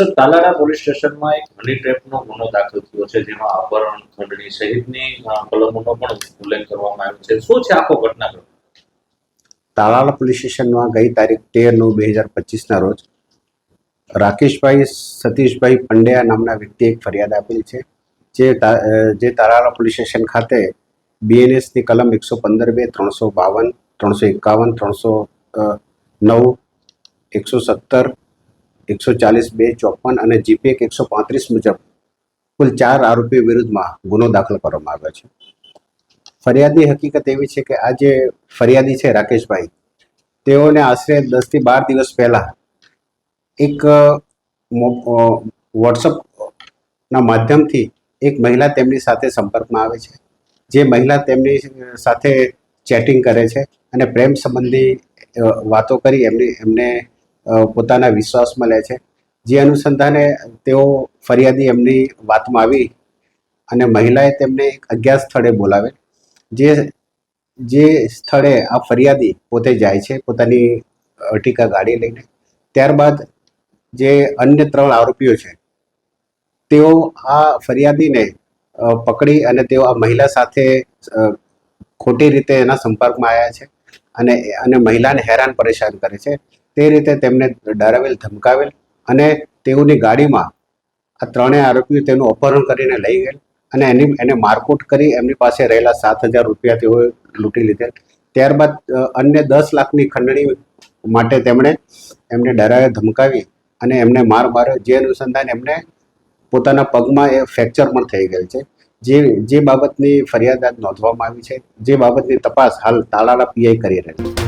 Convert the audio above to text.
Sir Talala police સ્ટેશનમાં એક હની ટ્રેપનો ગુનો દાખલ થયો છે, જેમાં અપહરણ ખંડણી સહિતની કલમોનો પણ ઉલ્લેખ કરવામાં આવ્યો છે. શું છે આખો ઘટનાક્રમ? તાલાલા પોલીસ સ્ટેશનમાં ગઈ તારીખ તેર નવ બે હજાર પચીસના રોજ રાકેશભાઈ સતીશભાઈ પંડ્યા નામના વ્યક્તિએ એક ફરિયાદ આપેલી છે, જે જે તાલાલા પોલીસ સ્ટેશન ખાતે બીએનએસની કલમ એકસો પંદર બે, ત્રણસો બાવન, ત્રણસો એકાવન, ત્રણસો નવ, એકસો સત્તર એકસો ચાલીસ બે, ચોપન અને જીપીએક એકસો પાંત્રીસ મુજબ કુલ ચાર આરોપીઓ વિરુદ્ધમાં ગુનો દાખલ કરવામાં આવ્યો છે. ફરિયાદની હકીકત એવી છે કે આ જે ફરિયાદી છે રાકેશભાઈ, તેઓને આશરે દસથી બાર દિવસ પહેલા એક વોટ્સઅપના માધ્યમથી એક મહિલા તેમની સાથે સંપર્કમાં આવે છે. જે મહિલા તેમની સાથે ચેટિંગ કરે છે અને પ્રેમ સંબંધી વાતો કરી એમની, એમને પોતાના વિશ્વાસમાં લે છે. જે અનુસંધાને તેઓ ફરિયાદી એમની વાતમાં આવી અને મહિલાએ તેમને એક અજ્ઞાત સ્થળે બોલાવે જે જે સ્થળે આ ફરિયાદી પોતે જાય છે, પોતાની અર્ટિકા ગાડી લઈને. ત્યારબાદ જે અન્ય ત્રણ આરોપીઓ છે, તેઓ આ ફરિયાદીને પકડી અને તેઓ આ મહિલા સાથે ખોટી રીતે એના સંપર્કમાં આવ્યા છે અને અને મહિલાને હેરાન પરેશાન કરે છે. તે રીતે તેમને ડરાવેલ, ધમકાવેલ અને તેઓની ગાડીમાં આ ત્રણેય આરોપીઓ તેનું અપહરણ કરીને લઈ ગયેલ અને એની, એને મારકૂટ કરી એમની પાસે રહેલા સાત હજાર રૂપિયા તેઓએ લૂંટી લીધેલ. ત્યારબાદ અન્ય દસ લાખની ખંડણી માટે તેમણે એમને ડરાવે, ધમકાવી અને એમને માર માર્યો. જે અનુસંધાન એમને પોતાના પગમાં એ ફ્રેક્ચર પણ થઈ ગયેલ છે. જે જે બાબતની ફરિયાદ નોંધવામાં આવી છે. જે બાબતની તપાસ હાલ તાલાળા પીઆઈ કરી રહી છે.